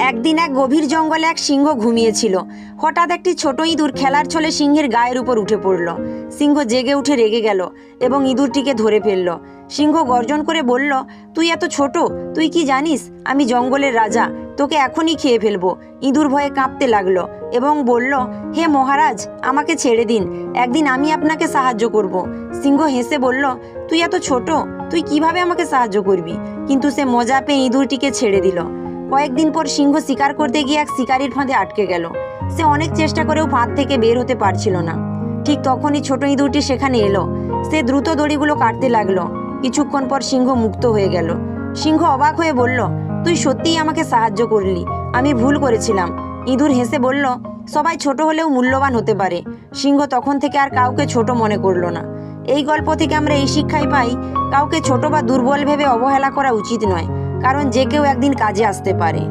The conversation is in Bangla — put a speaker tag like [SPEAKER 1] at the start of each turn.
[SPEAKER 1] একদিন এক গভীর জঙ্গলে এক সিংহ ঘুমিয়েছিল। হঠাৎ একটি ছোট ইঁদুর খেলার ছলে সিংহের গায়ের উপর উঠে পড়ল। সিংহ জেগে উঠে রেগে গেল এবং ইঁদুরটিকে ধরে ফেলল। সিংহ গর্জন করে বলল, তুই এত ছোট, তুই কি জানিস? আমি জঙ্গলের রাজা, তোকে এখনই খেয়ে ফেলব। ইঁদুর ভয়ে কাঁপতে লাগল এবং বলল, হে মহারাজ, আমাকে ছেড়ে দিন, একদিন আমি আপনাকে সাহায্য করব। সিংহ হেসে বলল, তুই এত ছোট, তুই কীভাবে আমাকে সাহায্য করবি? কিন্তু সে মজা পেয়ে ইঁদুরটিকে ছেড়ে দিল। কয়েকদিন পর সিংহ শিকার করতে গিয়ে এক শিকারির ফাঁদে আটকে গেল। সে অনেক চেষ্টা করেও ফাঁদ থেকে বের হতে পারছিল না। ঠিক তখনই ছোট ইঁদুরটি সেখানে এলো। সে দ্রুত দড়িগুলো কাটতে লাগল। কিছুক্ষণ পর সিংহ মুক্ত হয়ে গেল। সিংহ অবাক হয়ে বলল, তুই সত্যিই আমাকে সাহায্য করলি। আমি ভুল করেছিলাম। ইঁদুর হেসে বলল, সবাই ছোট হলেও মূল্যবান হতে পারে। সিংহ তখন থেকে আর কাউকে ছোট মনে করল না। এই গল্প থেকে আমরা এই শিক্ষাই পাই, কাউকে ছোট বা দুর্বল ভেবে অবহেলা করা উচিত নয়। কারণ যে কেউ একদিন কাজে আসতে পারে।